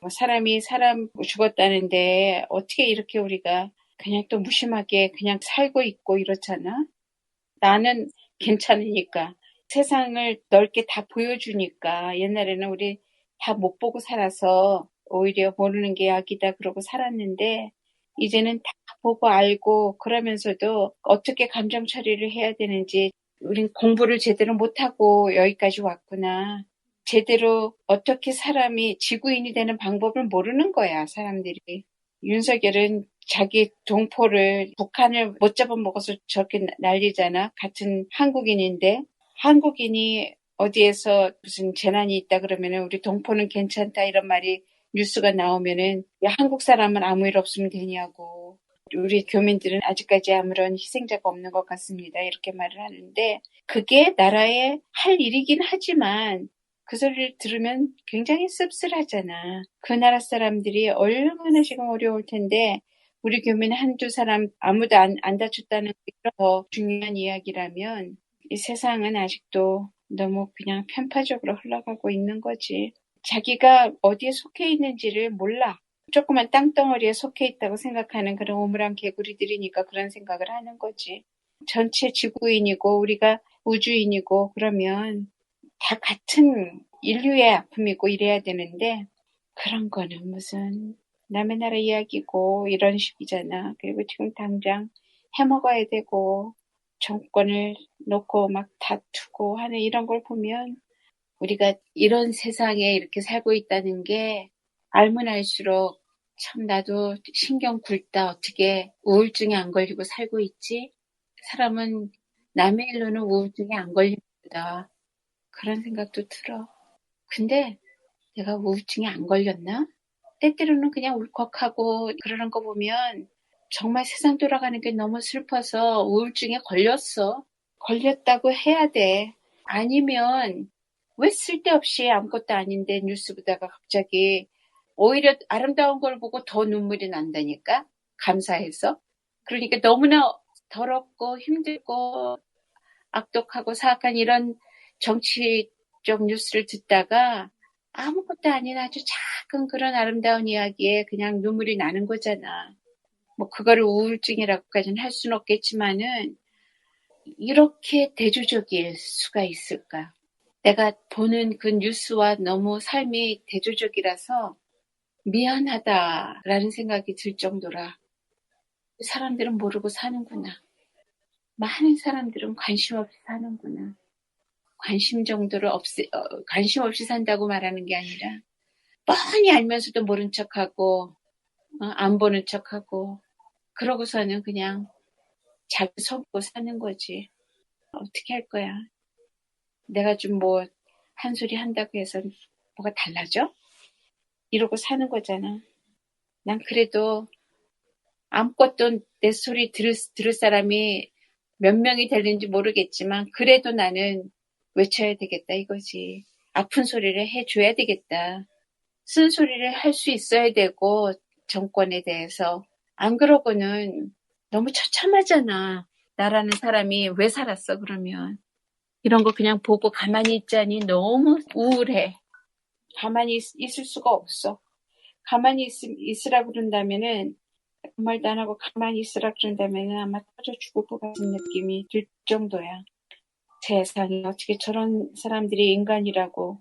뭐 사람이 사람 죽었다는데 어떻게 이렇게 우리가 그냥 또 무심하게 그냥 살고 있고 이렇잖아. 나는 괜찮으니까 세상을 넓게 다 보여주니까 옛날에는 우리 다 못 보고 살아서 오히려 모르는 게 약이다 그러고 살았는데 이제는 다 보고 알고 그러면서도 어떻게 감정 처리를 해야 되는지 우린 공부를 제대로 못하고 여기까지 왔구나. 제대로 어떻게 사람이 지구인이 되는 방법을 모르는 거야, 사람들이. 윤석열은 자기 동포를 북한을 못 잡아먹어서 저렇게 난리잖아. 같은 한국인인데 한국인이 어디에서 무슨 재난이 있다 그러면은 우리 동포는 괜찮다 이런 말이 뉴스가 나오면은 야, 한국 사람은 아무 일 없으면 되냐고 우리 교민들은 아직까지 아무런 희생자가 없는 것 같습니다. 이렇게 말을 하는데 그게 나라의 할 일이긴 하지만 그 소리를 들으면 굉장히 씁쓸하잖아. 그 나라 사람들이 얼마나 지금 어려울 텐데 우리 교민 한두 사람 아무도 안, 안 다쳤다는 게 더 중요한 이야기라면 이 세상은 아직도 너무 그냥 편파적으로 흘러가고 있는 거지. 자기가 어디에 속해 있는지를 몰라. 조그만 땅덩어리에 속해 있다고 생각하는 그런 오물한 개구리들이니까 그런 생각을 하는 거지. 전체 지구인이고 우리가 우주인이고 그러면 다 같은 인류의 아픔이고 이래야 되는데 그런 거는 무슨 남의 나라 이야기고 이런 식이잖아. 그리고 지금 당장 해먹어야 되고 정권을 놓고 막 다투고 하는 이런 걸 보면 우리가 이런 세상에 이렇게 살고 있다는 게 알면 알수록 참 나도 신경 굴다 어떻게 우울증에 안 걸리고 살고 있지? 사람은 남의 일로는 우울증에 안 걸립니다. 그런 생각도 들어. 근데 내가 우울증에 안 걸렸나? 때때로는 그냥 울컥하고 그러는 거 보면 정말 세상 돌아가는 게 너무 슬퍼서 우울증에 걸렸어. 걸렸다고 해야 돼. 아니면 왜 쓸데없이 아무것도 아닌데 뉴스 보다가 갑자기 오히려 아름다운 걸 보고 더 눈물이 난다니까? 감사해서. 그러니까 너무나 더럽고 힘들고 악독하고 사악한 이런 정치적 뉴스를 듣다가 아무것도 아닌 아주 작은 그런 아름다운 이야기에 그냥 눈물이 나는 거잖아. 뭐 그거를 우울증이라고까지는 할 수는 없겠지만은 이렇게 대조적일 수가 있을까? 내가 보는 그 뉴스와 너무 삶이 대조적이라서 미안하다라는 생각이 들 정도라 사람들은 모르고 사는구나. 많은 사람들은 관심 없이 사는구나. 관심 정도를 없이, 어, 관심 없이 산다고 말하는 게 아니라 뻔히 알면서도 모른 척하고 어, 안 보는 척하고 그러고서는 그냥 자기 속고 사는 거지. 어떻게 할 거야? 내가 좀 뭐 한 소리 한다고 해서 뭐가 달라져? 이러고 사는 거잖아. 난 그래도 아무것도 내 소리 들을, 들을 사람이 몇 명이 되는지 모르겠지만 그래도 나는 외쳐야 되겠다 이거지. 아픈 소리를 해줘야 되겠다. 쓴 소리를 할 수 있어야 되고 정권에 대해서 안 그러고는 너무 처참하잖아. 나라는 사람이 왜 살았어 그러면 이런 거 그냥 보고 가만히 있자니 너무 우울해. 가만히 있, 을 수가 없어. 가만히 있, 있으라 그런다면은 아무 말도 안 하고 가만히 있으라 그런다면은 아마 터져 죽을 것 같은 느낌이 들 정도야. 세상에 어떻게 저런 사람들이 인간이라고